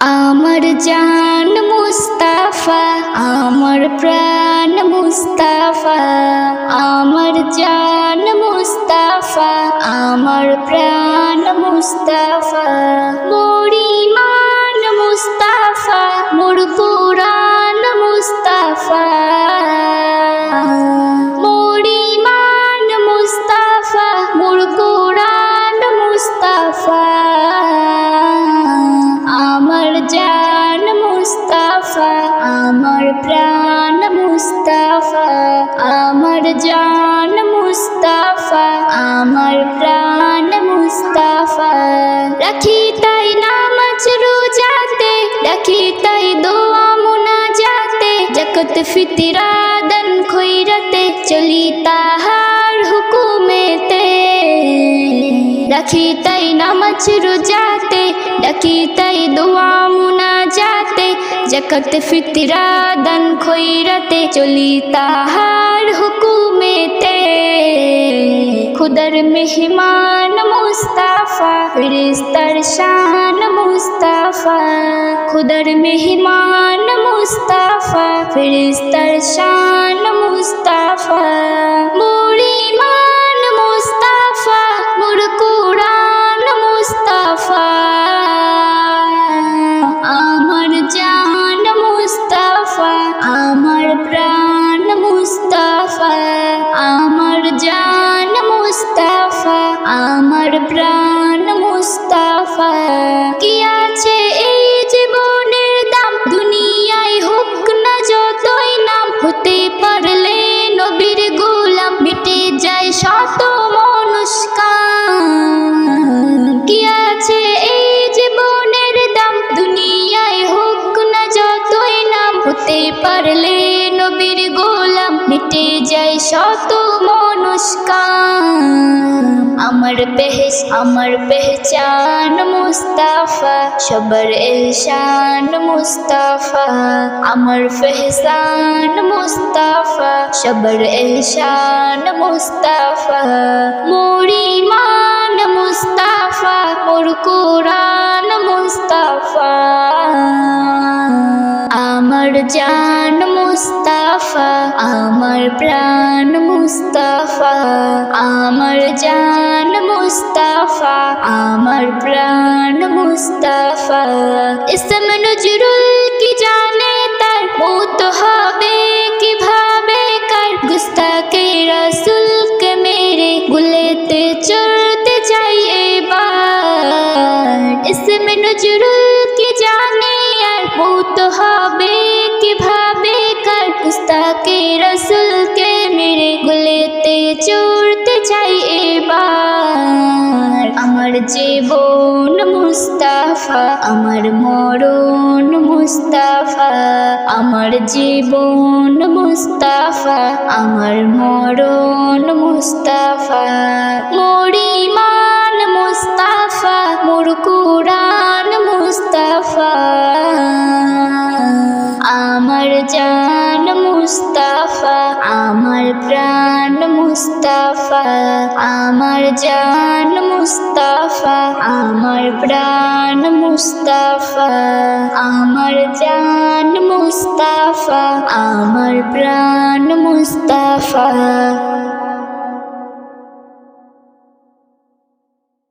আমার জান মুস্তাফা আমার প্রাণ মুস্তাফা আমার জান মুস্তাফা আমার প্রাণ মুস্তাফা। फितरादन खुरते चली ताहार हुकुमेते रखी तई नमच रुजाते डकी तई दुआ मुना जाते जकत फितरादन खुरते चली ताहार हुकुमेते खुदर मेहमान मुस्ताफ़ा फिरिस्तर शान मुस्ताफ़ा, खुदर मेहमान মুস্তাফা ফিরিস্তার শান মুস্তাফা। শত মনুষ্কান আমার পেহস আমার পেহচান মুস্তাফা, সবর এহসান মুস্তাফা। আমার ফেহসান মুস্তাফা, সবর এহসান মুস্তাফা। মুরিমান মুস্তাফা, মোর কুরআন মুস্তাফা। আমার জান মুস্তাফা আমার প্রাণ মুস্তাফা, আমার জান মুস্তাফা, আমার প্রাণ মুস্তাফা। ইসম নজরুল কি জানে তার মৌত হবে, কীভাবে কার গুস্তাকে রসুলকে মেরে গুলেতে চড়তে চাই এবার? ইসম নজরুল কি জানে আর মৌত হবে, কীভাবে কার গুস্তাকে রসুলকে মেরে গুলেতে চড়তে চাই এবার আমার জীবন মুস্তাফা আমার মরণ মুস্তাফা আমার জীবন মুস্তাফা আমার মরণ মুস্তাফা মরিমান মুস্তাফা আমার জান মুস্তাফা আমার প্রাণ মুস্তাফা আমার জান মুস্তাফা আমার প্রাণ মুস্তাফা।